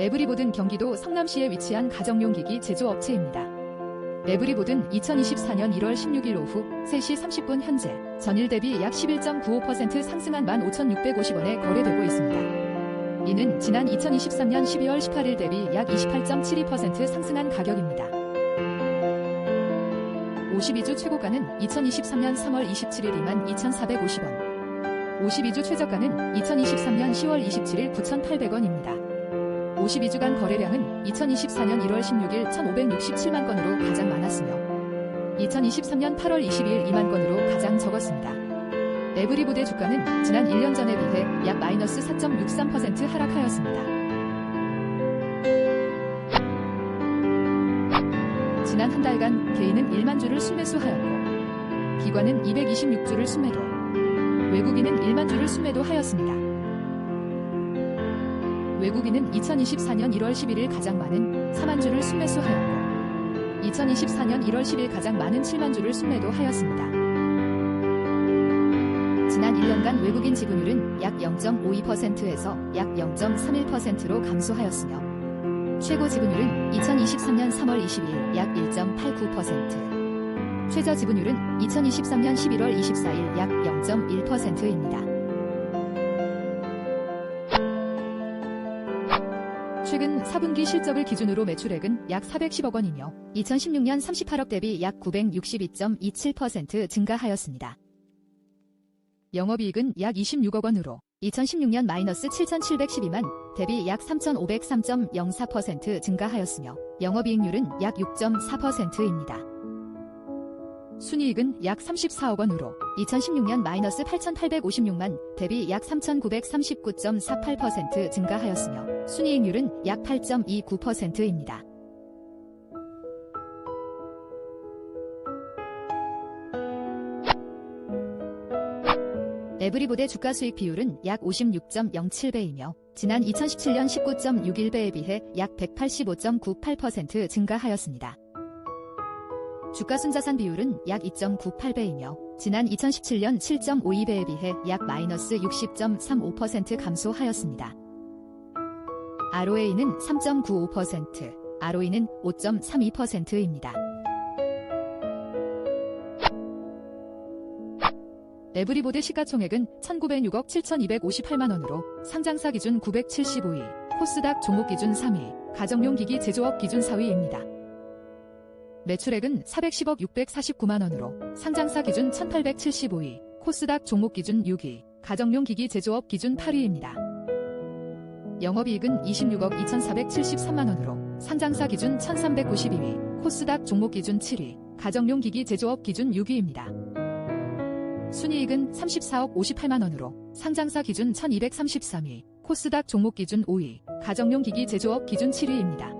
에브리보든 경기도 성남시에 위치한 가정용 기기 제조업체입니다. 에브리보든 2024년 1월 16일 오후 3시 30분 현재 전일 대비 약 11.95% 상승한 15,650원에 거래되고 있습니다. 이는 지난 2023년 12월 18일 대비 약 28.72% 상승한 가격입니다. 52주 최고가는 2023년 3월 27일 22,450원. 52주 최저가는 2023년 10월 27일 9,800원입니다. 52주간 거래량은 2024년 1월 16일 1,567만 건으로 가장 많았으며 2023년 8월 22일 2만 건으로 가장 적었습니다. 에브리보드 주가는 지난 1년 전에 비해 약 마이너스 4.63% 하락하였습니다. 지난 한 달간 개인은 1만 주를 순매수하였고 기관은 226주를 순매도 외국인은 1만 주를 순매도하였습니다. 외국인은 2024년 1월 11일 가장 많은 4만 주를 순매수하였고 2024년 1월 10일 가장 많은 7만 주를 순매도하였습니다. 지난 1년간 외국인 지분율은 약 0.52%에서 약 0.31%로 감소하였으며 최고 지분율은 2023년 3월 22일 약 1.89%, 최저 지분율은 2023년 11월 24일 약 0.1%입니다. 최근 4분기 실적을 기준으로 매출액은 약 410억 원이며 2016년 38억 대비 약 962.27% 증가하였습니다. 영업이익은 약 26억 원으로 2016년 마이너스 7,712만 대비 약 3,503.04% 증가하였으며 영업이익률은 약 6.4%입니다. 순이익은 약 34억 원으로 2016년 마이너스 8,856만 대비 약 3,939.48% 증가하였으며 순이익률은 약 8.29%입니다. 에브리보드 주가 수익 비율은 약 56.07배이며 지난 2017년 19.61배에 비해 약 185.98% 증가하였습니다. 주가 순자산 비율은 약 2.98배이며 지난 2017년 7.52배에 비해 약 마이너스 60.35% 감소하였습니다. ROA는 3.95%, ROE는 5.32%입니다. 에브리보드 시가총액은 1906억 7258만원으로 상장사 기준 975위, 코스닥 종목 기준 3위, 가정용 기기 제조업 기준 4위입니다. 매출액은 410억 649만 원으로 상장사 기준 1875위, 코스닥 종목 기준 6위, 가정용 기기 제조업 기준 8위입니다. 영업이익은 26억 2473만 원으로 상장사 기준 1392위, 코스닥 종목 기준 7위, 가정용 기기 제조업 기준 6위입니다. 순이익은 34억 58만 원으로 상장사 기준 1233위, 코스닥 종목 기준 5위, 가정용 기기 제조업 기준 7위입니다.